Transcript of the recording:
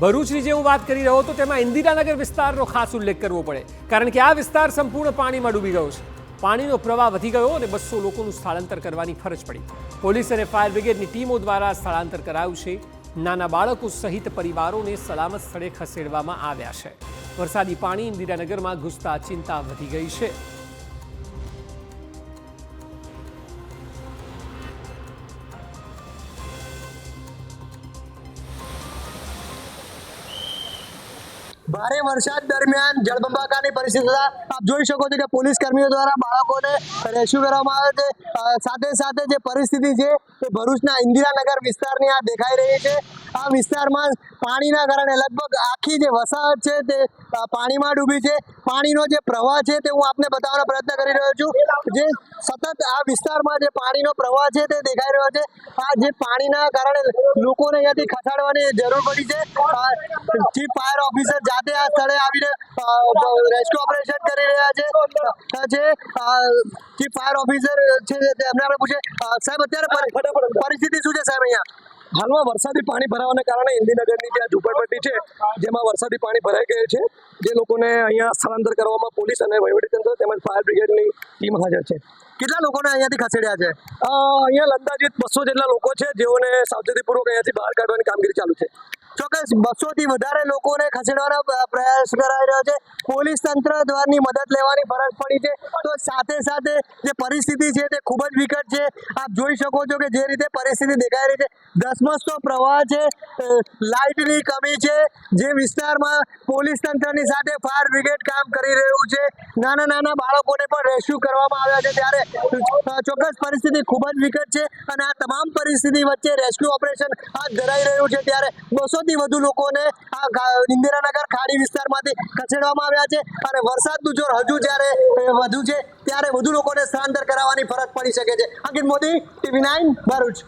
ભરૂચની જે હું વાત કરી રહ્યો હતો તેમાં ઇન્દિરાનગર વિસ્તારનો ખાસ ઉલ્લેખ કરવો પડે. કારણ કે આ વિસ્તાર સંપૂર્ણ પાણીમાં ડૂબી ગયો છે. પાણીનો પ્રવાહ વધી ગયો અને બસો લોકોનું સ્થળાંતર કરવાની ફરજ પડી. પોલીસ અને ફાયર બ્રિગેડની ટીમો દ્વારા સ્થળાંતર કરાયું છે. નાના બાળકો સહિત પરિવારોને સલામત સ્થળે ખસેડવામાં આવ્યા છે. વરસાદી પાણી ઇન્દિરાનગરમાં ઘૂસતા ચિંતા વધી ગઈ છે. ભારે વરસાદ દરમિયાન જળબંબાકારની પરિસ્થિતિ આપ જોઈ શકો છો કે પોલીસ કર્મીઓ દ્વારા બાળકોને રેસ્ક્યુ કરવામાં આવે છે. સાથે સાથે જે પરિસ્થિતિ છે તે ભરૂચના ઇન્દિરાનગર વિસ્તારની આ દેખાઈ રહી છે. આ વિસ્તારમાં પાણીના કારણે લગભગ આખી જે વસાહત છે તે પાણીમાં ડૂબી છે. પાણીનો જે પ્રવાહ છે તે હું આપને બતાવવાનો પ્રયત્ન કરી રહ્યો છું. જે સતત આ વિસ્તારમાં જે પાણીનો પ્રવાહ છે તે દેખાઈ રહ્યો છે. આ જે પાણીના કારણે લોકોને અહીંયાથી ખસાડવાની જરૂર પડી છે. ચીફ ફાયર ઓફિસર જાતે આ સ્થળે આવીને રેસ્ક્યુ ઓપરેશન કરી રહ્યા છે. જે ચીફ ફાયર ઓફિસર છે તેમને આપણે પૂછે સાહેબ, અત્યારે પરિસ્થિતિ શું છે સાહેબ અહીંયા? હાલમાં વરસાદી પાણી ભરાવાને કારણે ઇન્દિનગરની ત્યાં ઝૂંપડપટ્ટી છે જેમાં વરસાદી પાણી ભરાઈ ગયું છે જે લોકોને અહીંયા સ્થળાંતર કરવામાં પોલીસ અને વહીવટીતંત્ર તેમજ ફાયર બ્રિગેડની ટીમ હાજર છે. કેટલા લોકોને અહીંયાથી ખસેડ્યા છે? અહીંયા અંદાજિત બસો જેટલા લોકો છે જેઓને સાવચેતીપૂર્વક અહીંયાથી બહાર કાઢવાની કામગીરી ચાલુ છે. ચોક્કસ બસો થી વધારે લોકોને ખસેડવાનો પ્રયાસ કરાઈ રહ્યો છે. પોલીસ તંત્ર દ્વારની મદદ લેવાની ફરજ પડી છે. તો સાથે સાથે જે પરિસ્થિતિ છે તે ખૂબ જ વિકટ છે. આપ જોઈ શકો છો કે જે રીતે પરિસ્થિતિ દેખાઈ રહી છે. ધસમસતો પ્રવાહ છે લાઇટની કમી છે. જે વિસ્તારમાં પોલીસ તંત્રની સાથે ફાયર બ્રિગેડ કામ કરી રહ્યું છે. નાના નાના બાળકોને પણ રેસ્ક્યુ કરવામાં આવ્યા છે ત્યારે ચોક્કસ પરિસ્થિતિ ખૂબ જ વિકટ છે અને આ તમામ પરિસ્થિતિ વચ્ચે રેસ્ક્યુ ઓપરેશન હાથ ધરાઈ રહ્યું છે ત્યારે બસો થી વધુ લોકોને આ ઇન્દિરાનગર ખાડી વિસ્તારમાંથી ખસેડવામાં આવ્યા છે અને વરસાદનું જોર હજુ જ્યારે વધુ છે, ત્યારે વધુ લોકોને સ્થળાંતર કરાવવાની ફરજ પડી શકે છે. Ankit Modi, TV nine, Bharuch.